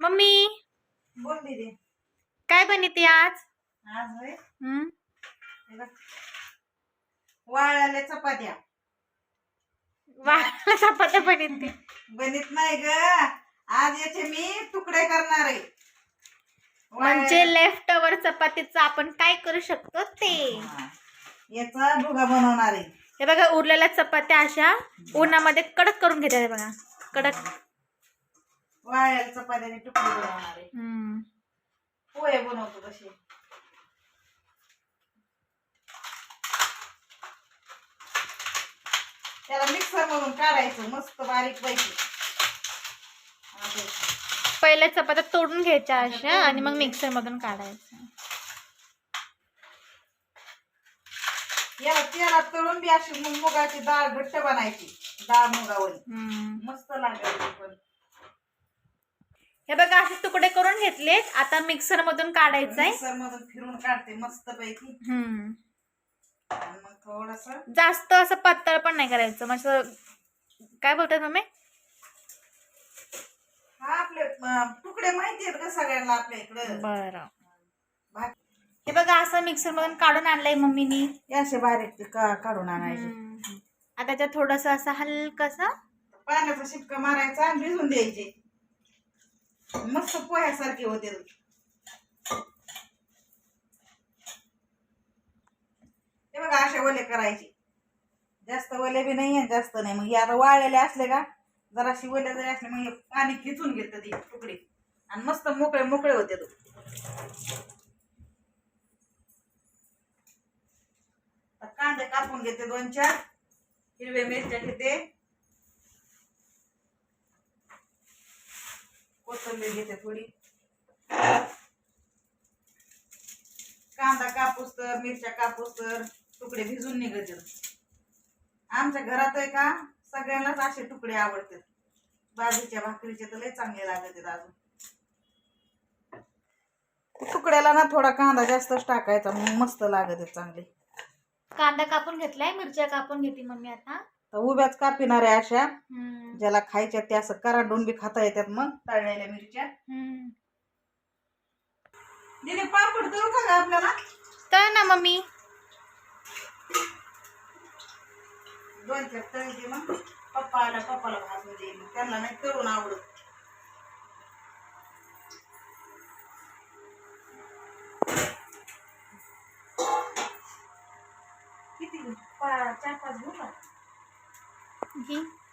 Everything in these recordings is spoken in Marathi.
मम्मी. बोल दीदी. काय बनते आज? आज होय? हम्म? हे बघ. वाळल्या चपात्या. वाळल्या चपात्या बनते बनीत नाही ग. आज याचे मी तुकडे करणार आहे. म्हणजे लेफ्ट ओव्हर चपातीचं आपण काय करू शकतो ते? हा. याचा भुगा बनवणार आहे. हे बघा उरलेल्या चपात्या अशा उन्हामध्ये कडक करून घेतात हे बघा. कडक. वाळल्या चपात्याने तुकडे बनवणार आहे. हम्म. पोहे बनवतो तसे. त्याला मिक्सर मधून काढायचं मस्त बारीक पैकी. पहिल्या चपात्या तोडून घ्यायच्या अशा आणि मग मिक्सर मधून काढायचं. याला तेलात तळून बी अशी मु- मुगाची डाळ घट्ट बनायची डाळ मुगावरी. हम्म. मस्त लागेल ती पण. हे बघा असे तुकडे करून घेतलेत. आता मिक्सर मधून काढायचंय मिक्सर मधून फिरून काढते मस्त पैकी हम्म. आणि मग थोडस जास्त असं पातळ पण नाही करायचं. म्हणजे काय बोलतात मम्मी? हा आपले अं, तुकडे माहिती आहेत का सगळ्यांना आपल्या इकडं? बरं. हे बघा असं मिक्सर मधून काढून आणलंय मम्मीनी. हे असे बारीक ते का- काढून आणायचे. हम्म. आता त्याच्यात थोडस असं हलकसा पाण्याचा शिपका मारायचा आणि भिजून द्यायचे. मस्त पोह्यासारखे होते. ते बघा असे ओले करायचे. जास्त ओले बी नाही जास्त नाही. मग हे आता वाळलेले असले का जराशी ओले जरी असले मग हे पाणी खिचून घेत ती तुकडे. आणि मस्त मोकळे मोकळे होते तो. कांदे कापून घेते दोन चार हिरवे मिरच्या घेते. कोथिंबीर घेते थोडी. कांदा कापूस तर मिरच्या कापूस तर तुकडे भिजून निघत. आमच्या घरात आहे का सगळ्यांनाच असे तुकडे आवडतात. बाजूच्या भाकरीचे तर लय चांगले लागत अजून. तुकड्याला ना थोडा कांदा जास्तच टाकायचा मग मस्त लागत चांगले. कांदा कापून घेतलाय मिरच्या कापून घेते मम्मी आता. तर उभ्याच कापिणार आहे अशा. ज्याला खायच्या त्या असं करांडून बी खाता येतात मग तळलेल्या मिरच्या. दिदी पापड तळू का ग आपल्याला. तर ना मम्मी. दोन चार तळीचे मग. पप्पा आला पप्पाला भाजून देईल त्यांना नाही तळून आवडत. किती? चार पाच घेऊ का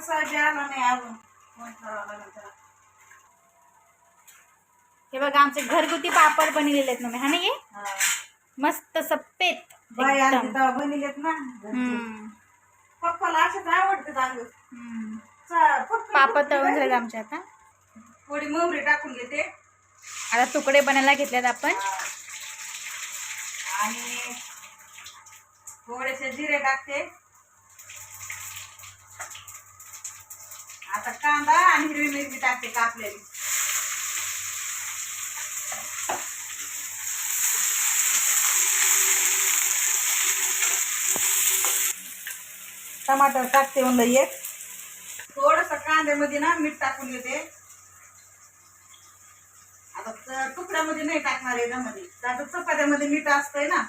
साहेब आला नाही अजून. हे बघा आमचे घरगुती पापड बनलेले आहेत मम्मी हा नाही. मस्त. तेव्हा बनलेत ना. पप्पाला असंच आवडते फक्त पापड तळून झालेत आमचे आता. थोडी मोहरी टाकून घेते. आता तुकडे बनायला घेतलेत आपण. आणि थोडेसे जिरे टाकते आता कांदा आणि हिरवी मिरची टाकते कापलेली. टमाटर टाकते म्हणलं एक. थोडस कांद्यामध्ये ना मीठ टाकून घेते. आता तुकड्यामध्ये नाही टाकणार याच्यामध्ये आता चपात्यामध्ये मीठ असतंय ना.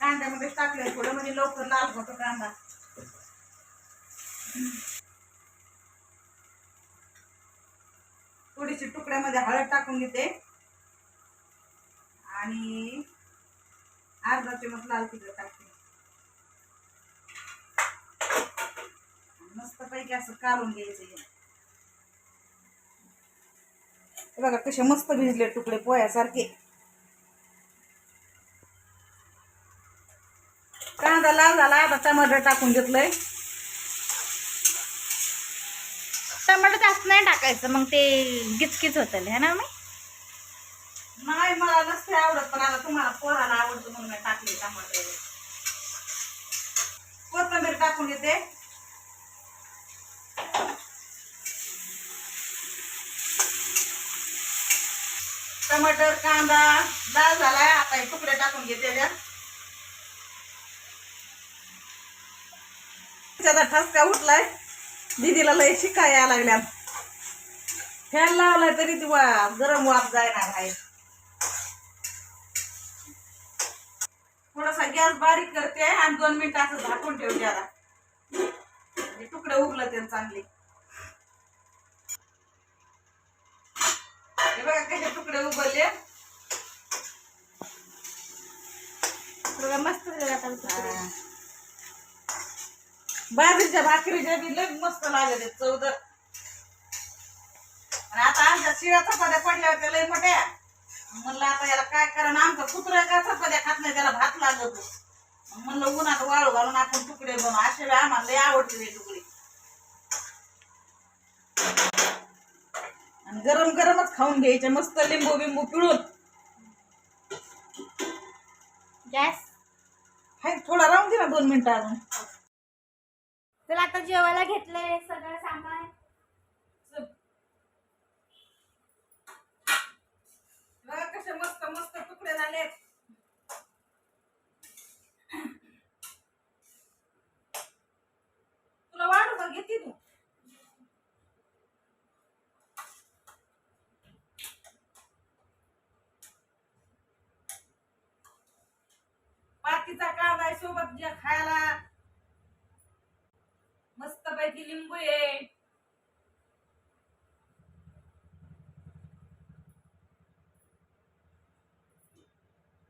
कांद्यामध्ये टाकले थोडं म्हणजे लवकर लाल होतो कांदा. थोडीशी तुकड्यामध्ये हळद टाकून घेते. आणि अर्धा चमच लाल तिखट टाकते. मस्त पैकी असं काढून घ्यायचं बघा कसे मस्त भिजले तुकडे पोह्यासारखे. कांदा लाल झाला आता टमाटर टाकून घेतलंय. टमाटर जास्त नाही टाकायचं मग ते गिचकीच होतं है ना मी नाही मला नसते आवडत पण आता तुम्हाला पोराला आवडतो म्हणून मी टाकले टमाटर. कोथिंबीर टाकून घेते. टमाटर कांदा लाल झालाय आता हे तुकडे टाकून घेते त्याच्यात त्याचा ठसका उठलाय. दीदीला लय शिका यायला लागल्या. फॅन लावलाय तरी ती वा गरम वाफ जायणार आहे. थोडासा गॅस बारीक करते आणि दोन मिनिटं असं झाकून ठेवते आता. म्हणजे तुकडे उगलं ते चांगले. हे बघा कसे तुकडे उगवले. बघा, मस्त झालं आता तुकडे. बाजरीच्या भाकरीच्या बी लय मस्त लागत चौदर आणि आता आमच्या शिळ्या चपात्या पडल्या होत्या लय मोठ्या? म्हणलं आता याला काय करा आमचा कुत्रा का चपात्या खात नाही त्याला भात लागत. म्हणलं उन्हात वाळू घालून आपण तुकडे बनवू. असे वेळी आम्हाला लय आवडते ते तुकडे. आणि गरम गरमच खाऊन घ्यायचे मस्त लिंबू बिंबू पिळून. गॅस? हाय थोडा राहून दे ना दोन मिनिटं अजून. तर आता जेवायला घेतलंय सगळं सामान. कसे मस्त मस्त तुकडे झालेत तुला वाढू का घेते तू पातीचा कांदा आहे सोबत जे खायला. पैकी लिंबू आहे.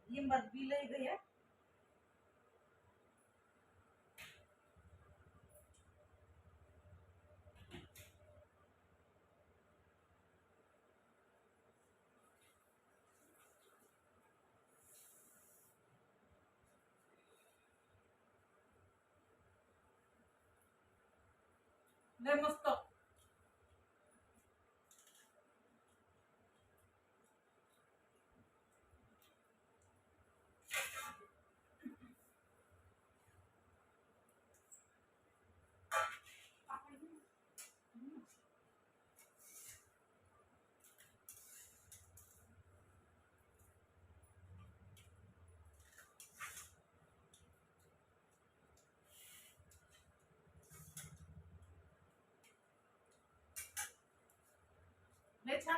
लिंबात बिल आहे ग या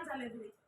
लय मस्त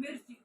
मिरची